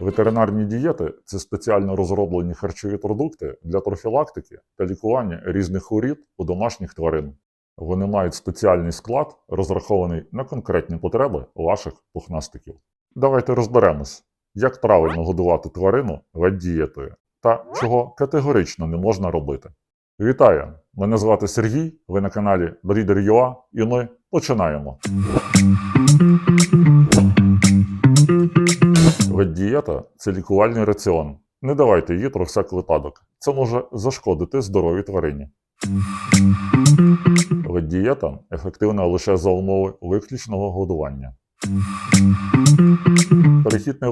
Ветеринарні дієти це спеціально розроблені харчові продукти для профілактики та лікування різних хворіб у домашніх тварин. Вони мають спеціальний склад, розрахований на конкретні потреби ваших пухнастиків. Давайте розберемось, як правильно годувати тварину ветдієтою та чого категорично не можна робити. Вітаю! Мене звати Сергій, ви на каналі Breeder.ua і ми починаємо. Це лікувальний раціон. Не давайте її про всяк випадок. Це може зашкодити здоровій тварині. Ветдієта ефективна лише за умови виключного годування. Перехід на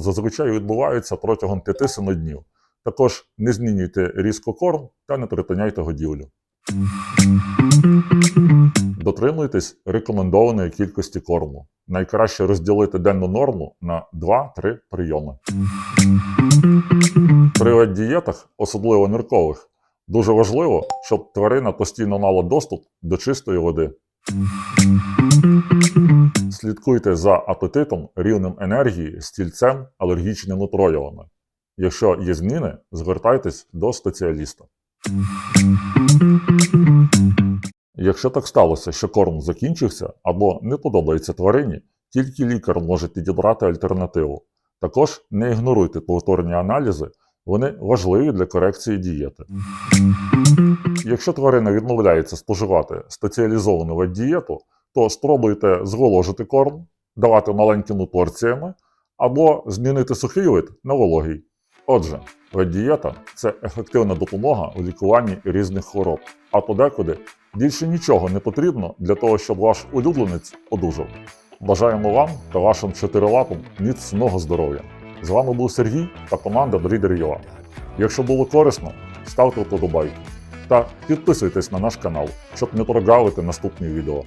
зазвичай відбувається протягом 5-7 днів. Також не змінюйте різко корм та не припиняйте годівлю. Дотримуйтесь рекомендованої кількості корму. Найкраще розділити денну норму на 2-3 прийоми. При дієтах, особливо ниркових, дуже важливо, щоб тварина постійно мала доступ до чистої води. Слідкуйте за апетитом, рівнем енергії, стільцем, алергічними проявами. Якщо є зміни, звертайтесь до спеціаліста. Якщо так сталося, що корм закінчився або не подобається тварині, тільки лікар може підібрати альтернативу. Також не ігноруйте повторні аналізи, вони важливі для корекції дієти. Якщо тварина відмовляється споживати спеціалізовану ветдієту, то спробуйте зволожити корм, давати маленькими порціями або змінити сухий вид на вологий. Отже, ветдієта – це ефективна допомога у лікуванні різних хвороб, а подекуди більше нічого не потрібно для того, щоб ваш улюбленець одужав. Бажаємо вам та вашим чотирилапам міцного здоров'я. З вами був Сергій та команда Breeder.ua. Якщо було корисно, ставте вподобайку та підписуйтесь на наш канал, щоб не прогавити наступні відео.